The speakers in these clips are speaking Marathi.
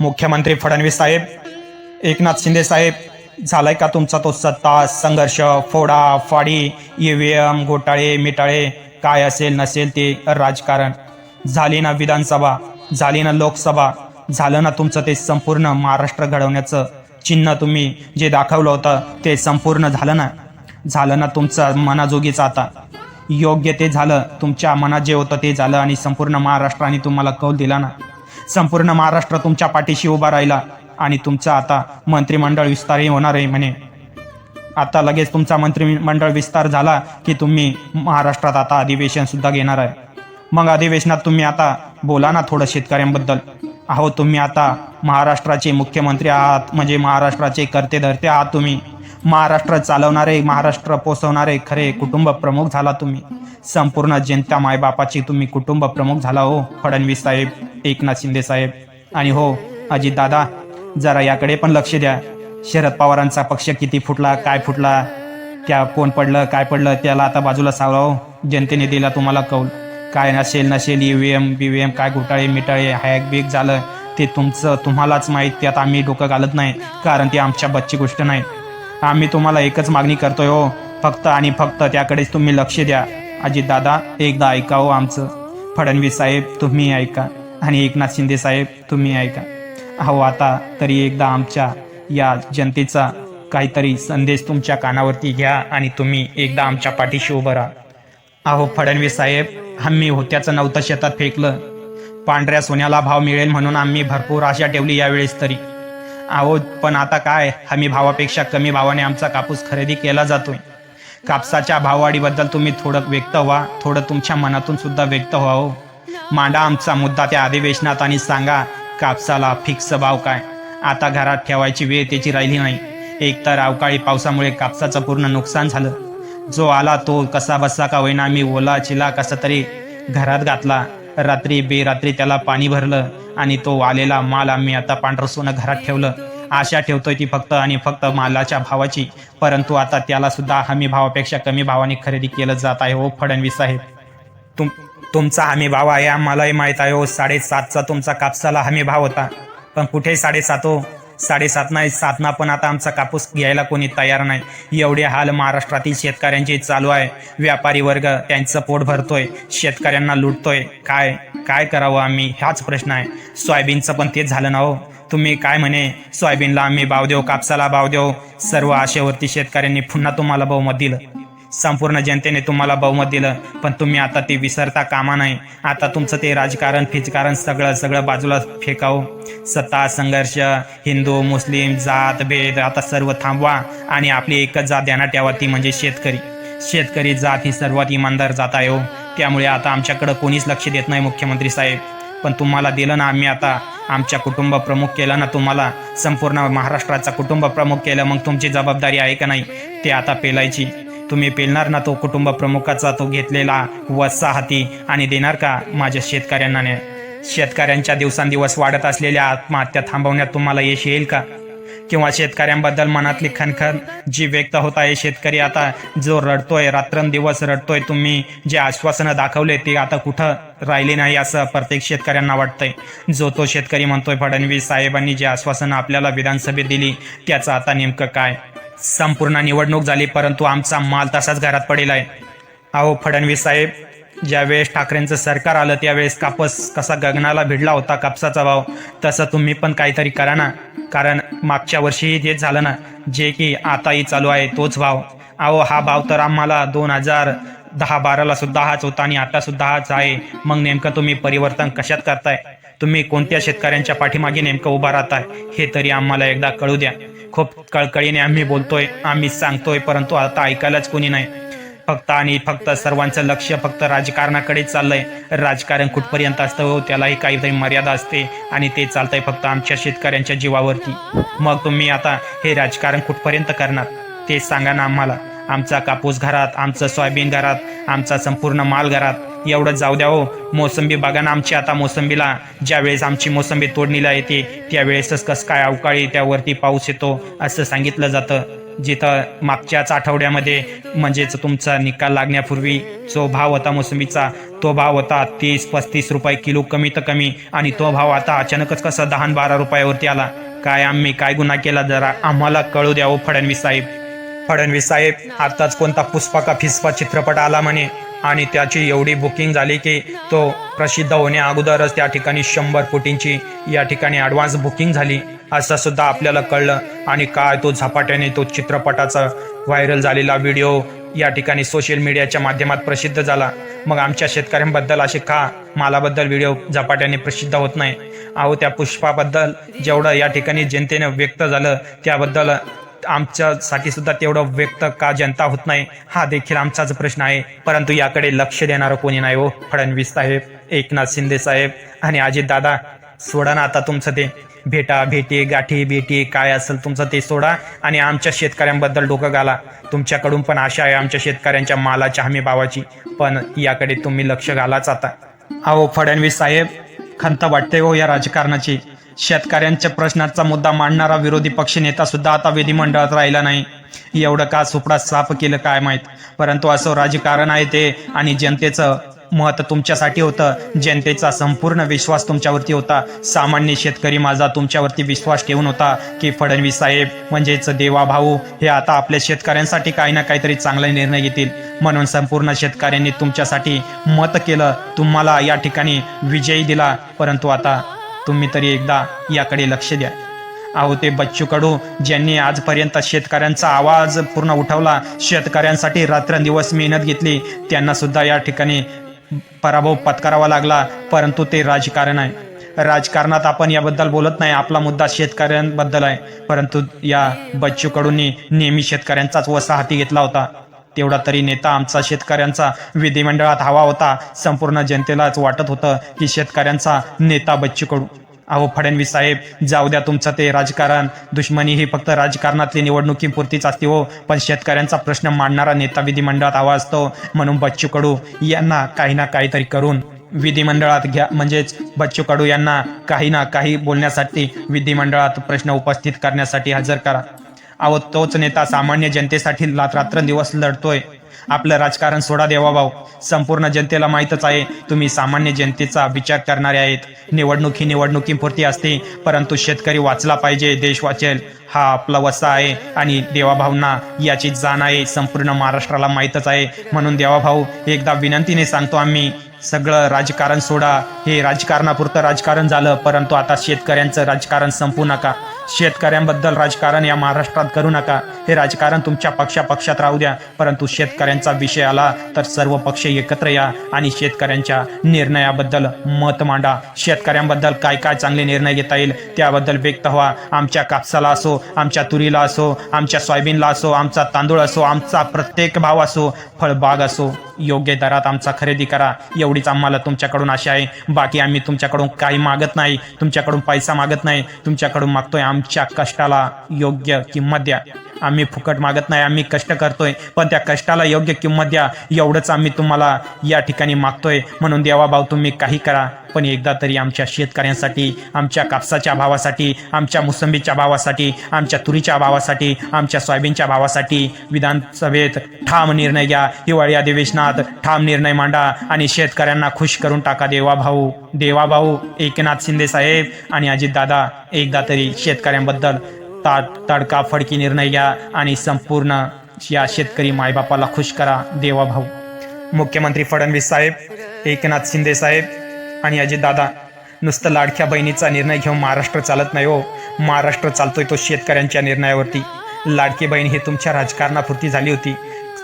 मुख्यमंत्री फडणवीस साहेब एकनाथ शिंदे साहेब झालाय का तुमचा तो सत्ता संघर्ष फोडा फाडी ईव्हीएम घोटाळे मिटाळे काय असेल नसेल ते राजकारण? झाली ना विधानसभा झाली ना लोकसभा झालं ना तुमचं ते संपूर्ण महाराष्ट्र घडवण्याचं चिन्ह तुम्ही जे दाखवलं होतं ते संपूर्ण झालं ना? झालं ना तुमचं मनाजोगीचं आता. योग्य ते झालं तुमच्या मनात जे होतं ते झालं आणि संपूर्ण महाराष्ट्राने तुम्हाला कौल दिला ना? संपूर्ण महाराष्ट्र तुमच्या पाठीशी उभा राहिला आणि तुमचा आता मंत्रिमंडळ विस्तारही होणार आहे म्हणे. आता लगेच तुमचा मंत्रिमंडळ विस्तार झाला की तुम्ही महाराष्ट्रात आता अधिवेशन सुद्धा घेणार आहे. मग अधिवेशनात तुम्ही आता बोला ना थोडं शेतकऱ्यांबद्दल. अहो तुम्ही आता महाराष्ट्राचे मुख्यमंत्री आहात म्हणजे महाराष्ट्राचे करते धरते आहात तुम्ही. महाराष्ट्र चालवणारे महाराष्ट्र पोसवणारे खरे कुटुंब प्रमुख झाला तुम्ही. संपूर्ण जनता मायबापाची तुम्ही कुटुंब प्रमुख झाला हो फडणवीस साहेब. एकनाथ शिंदे साहेब. आणि हो अजित दादा जरा याकडे पण लक्ष द्या. शरद पवारांचा पक्ष किती फुटला काय फुटला त्या कोण पडलं काय पडलं त्याला आता बाजूला सावराव. जनतेने दिला तुम्हाला कौल. काय नसेल नसेल E V M B V M काय घोटाळे मिटाळे हॅक बिक झालं ते तुमचं तुम्हालाच माहीत त्यात आम्ही डोकं घालत नाही कारण ती आमच्या बच्ची गोष्ट नाही. आम्ही तुम्हाला एकच मागणी करतोय हो फक्त आणि फक्त त्याकडेच तुम्ही लक्ष द्या. अजित दादा एकदा ऐका हो आमचं. फडणवीस साहेब तुम्ही ऐका. आणि एकनाथ शिंदे साहेब तुम्ही ऐका. अहो आता तरी एकदा आमच्या या जनतेचा काहीतरी संदेश तुमच्या कानावरती घ्या आणि तुम्ही एकदा आमच्या पाठीशी उभं राहा. अहो फडणवीस साहेब आम्ही होत्याचं नव्हतं शेतात फेकलं. पांढऱ्या सोन्याला भाव मिळेल म्हणून आम्ही भरपूर आशा ठेवली यावेळेस तरी. अहो पण आता काय? हमी भावापेक्षा कमी भावाने आमचा कापूस खरेदी केला जातोय. कापसाच्या भाववाढीबद्दल तुम्ही थोडं व्यक्त व्हा. थोडं तुमच्या मनातून सुद्धा व्यक्त व्हावं हो. मांडा आमचा मुद्दा त्या अधिवेशनात आणि सांगा कापसाला फिक्स भाव काय? आता घरात ठेवायची वेळ त्याची राहिली नाही. एकतर अवकाळी पावसामुळे कापसाचं पूर्ण नुकसान झालं. जो आला तो कसा बसा का होईना मी ओला चिला कसा तरी घरात घातला. रात्री बेरात्री त्याला पाणी भरलं आणि तो आलेला माल आम्ही आता पांढरं सोनं घरात ठेवलं. आशा ठेवतोय ती फक्त आणि फक्त मालाच्या भावाची. परंतु आता त्याला सुद्धा हमी भावापेक्षा कमी भावाने खरेदी केलं जात आहे हो फडणवीस साहेब. तुम तुमचा हमी भाव आहे आम्हालाही माहीत आहे. हो साडेसातचा तुमचा कापसाला हमी भाव होता. पण कुठे साडेसात हो? साडेसात नाही सातना पण आता आमचा कापूस घ्यायला कोणी तयार नाही. एवढे हाल महाराष्ट्रातील शेतकऱ्यांचे चालू आहे. व्यापारी वर्ग त्यांचं पोट भरतोय शेतकऱ्यांना लुटतोय. काय काय करावं आम्ही? हाच प्रश्न आहे. सोयाबीनचं पण तेच झालं ना हो. तुम्ही काय म्हणे? सोयाबीनला आम्ही भाव देऊ कापसाला भाव देऊ? सर्व आशेवरती शेतकऱ्यांनी पुन्हा तुम्हाला बहुमत दिलं. संपूर्ण जनतेने तुम्हाला बहुमत दिलं. पण तुम्ही आता ते विसरता कामा नाही आता तुमचं ते राजकारण फिजकारण सगळं सगळं बाजूला फेकाव. सत्ता संघर्ष हिंदू मुस्लिम जात भेद आता सर्व थांबवा आणि आपली एकच जात ध्यानात ठेवा ती म्हणजे शेतकरी. शेतकरी जात ही सर्वात इमानदार जात आहे हो. त्यामुळे आता आमच्याकडं कोणीच लक्ष देत नाही मुख्यमंत्री साहेब. पण तुम्हाला दिलं ना आम्ही आता. आमच्या कुटुंब प्रमुख केलं ना तुम्हाला. संपूर्ण महाराष्ट्राचा कुटुंब प्रमुख केलं मग तुमची जबाबदारी आहे का नाही? ते आता पेलायची. तुम्ही पेलणार ना तो कुटुंब प्रमुखाचा तो घेतलेला वस्सा हाती आणि देणार का माझ्या शेतकऱ्यांना शेतकऱ्यांच्या दिवसांदिवस वाढत असलेल्या आत्महत्या थांबवण्यात तुम्हाला यश येईल का? किंवा शेतकऱ्यांबद्दल मनातली खनखन जी व्यक्त होत आहे शेतकरी आता जो रडतोय रात्रंदिवस रडतोय तुम्ही जे आश्वासनं दाखवले ते आता कुठं राहिले नाही असं प्रत्येक शेतकऱ्यांना वाटतंय. जो तो शेतकरी म्हणतोय फडणवीस साहेबांनी जे आश्वासनं आपल्याला विधानसभेत दिली त्याचं आता नेमकं काय? संपूर्ण निवडणूक झाली परंतु आमचा माल तसाच घरात पडेल आहे. अहो फडणवीस साहेब ज्यावेळेस ठाकरेंचं सरकार आलं त्यावेळेस कापस कसा गगनाला भिडला होता कापसाचा भाव तसं तुम्ही पण काहीतरी करा ना. कारण मागच्या वर्षीही तेच झालं ना जे की आताही चालू आहे तोच भाव. अहो हा भाव तर आम्हाला दोन हजार दहा बाराला सुद्धा हाच होता आणि आता सुद्धा हाच आहे. मग नेमकं तुम्ही परिवर्तन कशात करताय? तुम्ही कोणत्या शेतकऱ्यांच्या पाठीमागे नेमकं उभा राहताय? हे तरी आम्हाला एकदा कळू द्या. खूप कळकळीने आम्ही बोलतोय आम्ही सांगतोय परंतु आता ऐकायलाच कोणी नाही. फक्त आणि फक्त सर्वांचं लक्ष फक्त राजकारणाकडे चाललंय. राजकारण कुठपर्यंत असतं हो त्यालाही काहीतरी मर्यादा असते आणि ते चालतंय फक्त आमच्या शेतकऱ्यांच्या जीवावरती. मग तुम्ही आता हे राजकारण कुठपर्यंत करणार? ते सांगा ना आम्हाला. आमचा कापूस घरात आमचं सोयाबीन घरात आमचा संपूर्ण माल घरात. एवढं जाऊ द्या हो. मोसंबी बागानं आमची आता मोसंबीला. ज्यावेळेस आमची मोसंबी तोडणीला येते त्यावेळेसच कसं काय अवकाळी त्यावरती पाऊस येतो असं सांगितलं जातं. जिथं मागच्याच आठवड्यामध्ये म्हणजेच तुमचा निकाल लागण्यापूर्वी जो भाव होता मोसंबीचा तो भाव होता तीस पस्तीस रुपये किलो कमी तर कमी. आणि तो भाव आता अचानकच कसा दहा बारा रुपयावरती आला. काय आम्ही काय गुन्हा केला जरा आम्हाला कळू द्या हो फडणवीस साहेब. फडणवीस साहेब आताच कोणता पुष्पा का फिस्पा चित्रपट आला म्हणे. आणि त्याची एवढी बुकिंग झाली की तो प्रसिद्ध होण्या अगोदरच त्या ठिकाणी शंभर कोटींची या ठिकाणी ॲडव्हान्स बुकिंग झाली. असं सुद्धा आपल्याला कळलं. आणि काय तो झपाट्याने तो चित्रपटाचा व्हायरल झालेला व्हिडिओ या ठिकाणी सोशल मीडियाच्या माध्यमात प्रसिद्ध झाला. मग आमच्या शेतकऱ्यांबद्दल असे का मालाबद्दल व्हिडिओ झपाट्याने प्रसिद्ध होत नाही? अहो त्या पुष्पाबद्दल जेवढं या ठिकाणी जनतेनं व्यक्त झालं त्याबद्दल आमच्यासाठी सुद्धा तेवढं व्यक्त का जनता होत नाही हा देखील आमचाच प्रश्न आहे. परंतु याकडे लक्ष देणारं कोणी नाही हो फडणवीस साहेब एकनाथ शिंदे साहेब आणि अजित दादा सोडा ना आता तुमचं ते. भेटा भेटी गाठी भेटी काय असेल तुमचं ते सोडा आणि आमच्या शेतकऱ्यांबद्दल डोकं घाला. तुमच्याकडून पण आशा आहे आमच्या शेतकऱ्यांच्या मालाच्या हमी भावाची. पण याकडे तुम्ही लक्ष घालाच आता. अहो फडणवीस साहेब खंत वाटते हो या राजकारणाची. शेतकऱ्यांच्या प्रश्नाचा मुद्दा मांडणारा विरोधी पक्षनेता सुद्धा आता विधिमंडळात राहिला नाही. एवढं का सुपडा साफ केलं काय माहीत? परंतु असं राजकारण आहे ते आणि जनतेचं मत तुमच्यासाठी होतं. जनतेचा संपूर्ण विश्वास तुमच्यावरती होता. सामान्य शेतकरी माझा तुमच्यावरती विश्वास ठेवून होता की फडणवीस साहेब म्हणजेच देवा भाऊ हे आता आपल्या शेतकऱ्यांसाठी काही ना काहीतरी चांगला निर्णय घेतील. म्हणून संपूर्ण शेतकऱ्यांनी तुमच्यासाठी मत केलं. तुम्हाला या ठिकाणी विजयी दिला. परंतु आता तुम्ही तरी एकदा याकडे लक्ष द्या. अहो ते बच्चू कडू ज्यांनी आजपर्यंत शेतकऱ्यांचा आवाज पूर्ण उठवला शेतकऱ्यांसाठी रात्रंदिवस मेहनत घेतली त्यांना सुद्धा या ठिकाणी पराभव पत्करावा लागला परंतु ते राजकारण आहे. राजकारणात आपण याबद्दल बोलत नाही आपला मुद्दा शेतकऱ्यांबद्दल आहे. परंतु या बच्चू कडूंनी नेहमी शेतकऱ्यांचाच वसा हाती घेतला होता. तेवढा तरी नेता आमचा शेतकऱ्यांचा विधिमंडळात हवा होता. संपूर्ण जनतेलाच वाटत होतं की शेतकऱ्यांचा नेता बच्चू कडू अहो फडणवीस साहेब जाऊ द्या तुमचं ते राजकारण. दुश्मनी ही फक्त राजकारणातली निवडणुकीपुरतीच असते हो. पण शेतकऱ्यांचा प्रश्न मांडणारा नेता विधिमंडळात हवा असतो. म्हणून बच्चू कडू यांना काही ना काहीतरी करून विधिमंडळात घ्या. म्हणजेच बच्चू कडू यांना काही ना काही बोलण्यासाठी विधिमंडळात प्रश्न उपस्थित करण्यासाठी हजर करा. अहो तोच नेता सामान्य जनतेसाठी रात्रंदिवस लढतोय. आपलं राजकारण सोडा देवा भाऊ. संपूर्ण जनतेला माहीतच आहे तुम्ही सामान्य जनतेचा विचार करणारे आहेत. निवडणूक ही निवडणुकीपुरती असते परंतु शेतकरी वाचला पाहिजे देश वाचेल हा आपला वसा आहे आणि देवाभाऊंना याची जाण आहे संपूर्ण महाराष्ट्राला माहीतच आहे. म्हणून देवाभाऊ एकदा विनंतीने सांगतो आम्ही सगळं राजकारण सोडा. हे राजकारणापुरतं राजकारण झालं परंतु आता शेतकऱ्यांचं राजकारण संपू नका. शेतकऱ्यांबद्दल राजकारण या महाराष्ट्रात करू नका. हे राजकारण तुमच्या पक्षा पक्षात राहू द्या. परंतु शेतकऱ्यांचा विषय आला तर सर्व पक्ष एकत्र या आणि शेतकऱ्यांच्या निर्णयाबद्दल मत मांडा. शेतकऱ्यांबद्दल काय काय चांगले निर्णय घेता येईल त्याबद्दल व्यक्त व्हा. आमच्या कापसाला असो आमच्या तुरीला असो आमच्या सोयाबीनला असो आमचा तांदूळ असो आमचा प्रत्येक भाव असो फळबाग असो योग्य दरात आमचा खरेदी करा. एवढीच आम्हाला तुमच्याकडून आशा आहे. बाकी आम्ही तुमच्याकडून काही मागत नाही. तुमच्याकडून पैसा मागत नाही. तुमच्याकडून मागतोय आमच्या कष्टाला योग्य किंमत द्या. आम्ही फुकट मागत नाही आम्ही कष्ट करतोय पण त्या कष्टाला योग्य किंमत द्या. एवढंच आम्ही तुम्हाला या ठिकाणी मागतोय. म्हणून देवा भाऊ तुम्ही काही करा. पण एकदा तरी आमच्या शेतकऱ्यांसाठी आमच्या कापसाच्या भावासाठी आमच्या मोसंबीच्या भावासाठी आमच्या तुरीच्या भावासाठी आमच्या सोयाबीनच्या भावासाठी विधानसभेत ठाम निर्णय घ्या. हिवाळी अधिवेशनात ठाम निर्णय मांडा आणि शेतकऱ्यांना खुश करून टाका देवा भाऊ. देवा भाऊ एकनाथ शिंदे साहेब आणि अजितदादा एकदा तरी शेतकऱ्यांबद्दल ताट तडका फडकी निर्णय घ्या आणि संपूर्ण या शेतकरी मायबापाला खुश करा देवा भाऊ. मुख्यमंत्री फडणवीस साहेब एकनाथ शिंदे साहेब आणि अजितदादा नुसतं लाडक्या बहिणीचा निर्णय घेऊन महाराष्ट्र चालत नाही हो. महाराष्ट्र चालतोय तो शेतकऱ्यांच्या निर्णयावरती. लाडकी बहीण ही तुमच्या राजकारणापुरती झाली होती.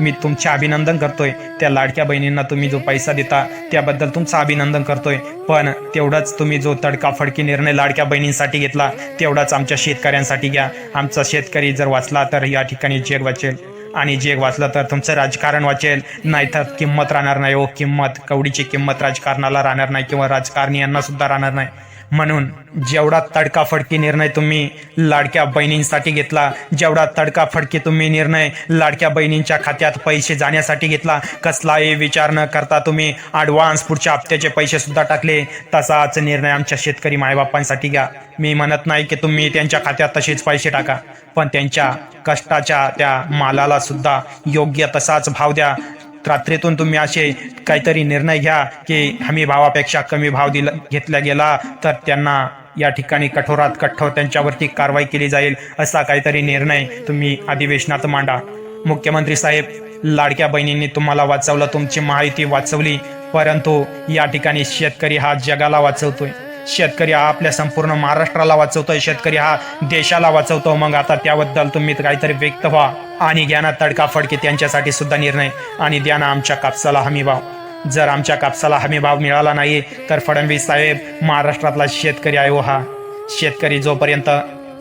मी तुमचे अभिनंदन करतोय. त्या लाडक्या बहिणींना तुम्ही जो पैसा देता त्याबद्दल तुमचं अभिनंदन करतोय. पण तेवढाच तुम्ही जो तडकाफडकी निर्णय लाडक्या बहिणींसाठी घेतला तेवढाच आमच्या शेतकऱ्यांसाठी घ्या. आमचा शेतकरी जर वाचला तर या ठिकाणी जग वाचेल. आणि जग वाचलं तर तुमचं राजकारण वाचेल. नाहीतर किंमत राहणार नाही हो. किंमत कवडीची किंमत राजकारणाला राहणार नाही किंवा राजकारणी यांना सुद्धा राहणार नाही. म्हणून जेवढा तडकाफडकी निर्णय तुम्ही लाडक्या बहिणींसाठी घेतला जेवढा तडकाफडकी तुम्ही निर्णय लाडक्या बहिणींच्या खात्यात पैसे जाण्यासाठी घेतला कसलाही विचार न करता तुम्ही ॲडव्हान्स पुढच्या हप्त्याचे पैसे सुद्धा टाकले. तसाच निर्णय आमच्या शेतकरी मायबापांसाठी घ्या. मी म्हणत नाही की तुम्ही त्यांच्या खात्यात तसेच पैसे टाका पण त्यांच्या कष्टाच्या त्या मालाला सुद्धा योग्य तसाच भाव द्या. रात्रीतून तुम्ही असे काहीतरी निर्णय घ्या की हमी भावापेक्षा कमी भाव दिला घेतला गेला तर त्यांना या ठिकाणी कठोरात कठोर त्यांच्यावरती कारवाई केली जाईल असा काहीतरी निर्णय तुम्ही अधिवेशनात मांडा. मुख्यमंत्री साहेब लाडक्या बहिणींनी तुम्हाला वाचवलं तुमची माहिती वाचवली परंतु या ठिकाणी शेतकरी हा जगाला वाचवतोय. शेतकरी हा आपल्या संपूर्ण महाराष्ट्राला वाचवतोय शेतकरी हा देशाला वाचवतो. मग आता त्याबद्दल तुम्ही काहीतरी व्यक्त व्हा आणि ज्ञानात ना तडकाफडकी त्यांच्यासाठी सुद्धा निर्णय आणि द्या आमच्या कापसाला हमी भाव. जर आमच्या कापसाला हमी भाव मिळाला नाही तर फडणवीस साहेब महाराष्ट्रातला शेतकरी आहे हो हा. शेतकरी जोपर्यंत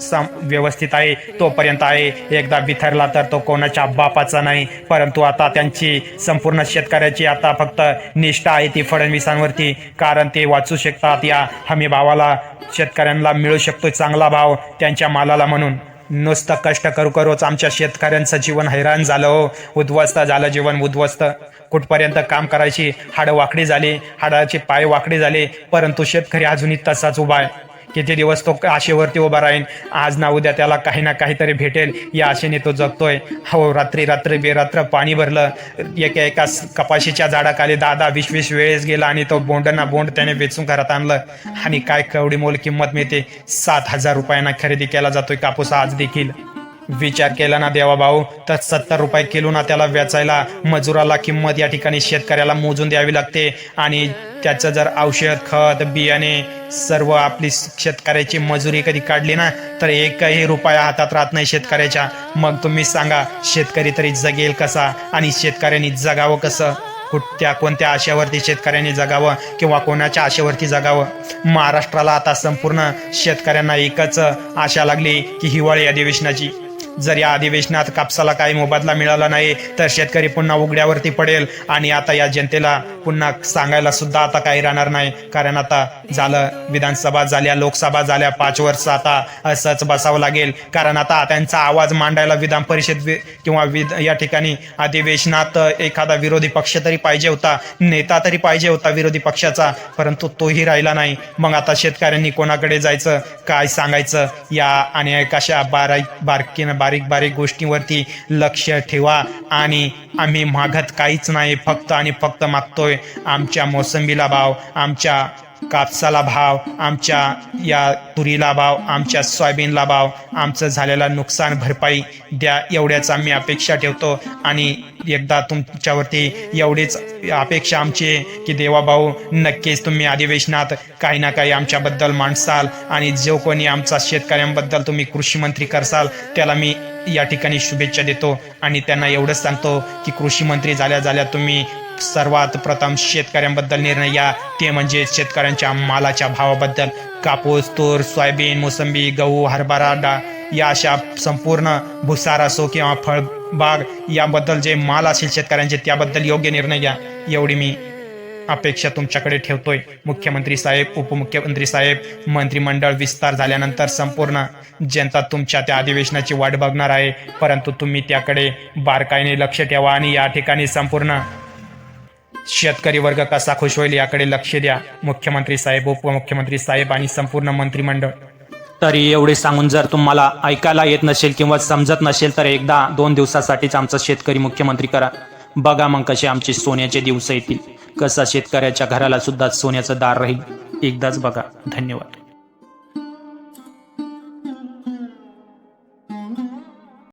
सम व्यवस्थित आहे तोपर्यंत आहे. एकदा बिथरला तर तो कोणाच्या बापाचा नाही. परंतु आता त्यांची संपूर्ण शेतकऱ्याची आता फक्त निष्ठा आहे ती फडणवीसांवरती. कारण ते वाचू शकतात या हमी भावाला. शेतकऱ्यांना मिळू शकतो चांगला भाव त्यांच्या मालाला म्हणून. नुसतं कष्ट करू करूच आमच्या शेतकऱ्यांचं जीवन हैराण झालं हो. उद्ध्वस्त झालं जीवन उद्ध्वस्त. कुठपर्यंत काम करायची? हाडं वाकडी झाली. हाडाचे पाय वाकडे झाले. परंतु शेतकरी अजूनही तसाच उभा आहे. किती दिवस तो आशेवरती उभा राहील आज ना उद्या त्याला काही ना काहीतरी भेटेल. या आशेने तो जगतोय. हो रात्री रात्री बेरात्र पाणी भरलं. एका एका कपाशीच्या झाडाखाली दहा दहा वीस वीस वेळेस गेला आणि तो बोंडना बोंड त्याने वेचून घरात आणलं. आणि काय केवढी मोल किंमत मिळते? सात हजार रुपयांना खरेदी केला जातोय कापूस आज देखील. विचार केला ना देवा भाऊ. तर सत्तर रुपये किलो ना त्याला वेचायला मजुराला किंमत या ठिकाणी शेतकऱ्याला मोजून द्यावी लागते. आणि त्याचं जर औषध खत बियाणे सर्व आपली शेतकऱ्याची मजुरी कधी काढली ना तर एकही रुपया हातात राहत नाही शेतकऱ्याच्या. मग तुम्ही सांगा शेतकरी तरी जगेल कसा? आणि शेतकऱ्यांनी जगावं कसं? कुठत्या कोणत्या आशेवरती शेतकऱ्यांनी जगावं किंवा कोणाच्या आशेवरती जगावं? महाराष्ट्राला आता संपूर्ण शेतकऱ्यांना एकच आशा लागली की हिवाळी अधिवेशनाची. जर या अधिवेशनात कापसाला काही मोबदला मिळाला नाही तर शेतकरी पुन्हा उघड्यावरती पडेल. आणि आता या जनतेला पुन्हा सांगायला सुद्धा आता काही राहणार नाही. कारण आता झालं विधानसभा झाल्या लोकसभा झाल्या पाच वर्ष आता असंच बसावं लागेल. कारण आता त्यांचा आवाज मांडायला विधान परिषद किंवा विध या ठिकाणी अधिवेशनात एखादा विरोधी पक्ष तरी पाहिजे होता नेता तरी पाहिजे होता विरोधी पक्षाचा. परंतु तोही राहिला नाही. मग आता शेतकऱ्यांनी कोणाकडे जायचं काय सांगायचं या आणि कशा बारीक बारकीनं बारीक बारीक गोष्टींवरती लक्ष ठेवा. आणि आम्ही मागत काहीच नाही. फक्त आणि फक्त मागतोय आमच्या मोसंबीला भाव आमच्या कापसाला भाव आमच्या या तुरीला भाव आमच्या सोयाबीनला भाव आमचं झालेला नुकसान भरपाई द्या एवढ्याच आम्ही अपेक्षा ठेवतो. आणि एकदा तुमच्यावरती एवढीच अपेक्षा आमची की देवा भाऊ नक्कीच तुम्ही अधिवेशनात काही ना काही आमच्याबद्दल मांडसाल आणि जो कोणी आमचा शेतकऱ्यांबद्दल तुम्ही कृषी मंत्री करसाल त्याला मी या ठिकाणी शुभेच्छा देतो. आणि त्यांना एवढंच सांगतो की कृषी मंत्री झाल्या झाल्या तुम्ही सर्वात प्रथम शेतकऱ्यांबद्दल निर्णय घ्या ते म्हणजे शेतकऱ्यांच्या मालाच्या भावाबद्दल. कापूस तूर सोयाबीन मोसंबी गहू हरभरा डा या अशा संपूर्ण भुसार असो किंवा फळबाग याबद्दल जे माल असेल शेतकऱ्यांचे त्याबद्दल योग्य निर्णय घ्या. एवढी मी अपेक्षा तुमच्याकडे ठेवतोय. मुख्यमंत्री साहेब उपमुख्यमंत्री साहेब मंत्रिमंडळ विस्तार झाल्यानंतर संपूर्ण जनता तुमच्या त्या अधिवेशनाची वाट बघणार आहे. परंतु तुम्ही त्याकडे बारकाईने लक्ष ठेवा आणि या ठिकाणी संपूर्ण शेतकरी वर्ग कसा खुश होईल याकडे लक्ष द्या. मुख्यमंत्री साहेब उपमुख्यमंत्री साहेब आणि संपूर्ण मंत्रिमंडळ. तरी एवढे सांगून जर तुम्हाला ऐकायला येत नसेल किंवा समजत नसेल तर एकदा दोन दिवसासाठीच आमचा शेतकरी मुख्यमंत्री करा. बघा मग कसे आमचे सोन्याचे दिवस येतील. कसा शेतकऱ्याच्या घराला सुद्धा सोन्याचं दार राहील. एकदाच बघा. धन्यवाद.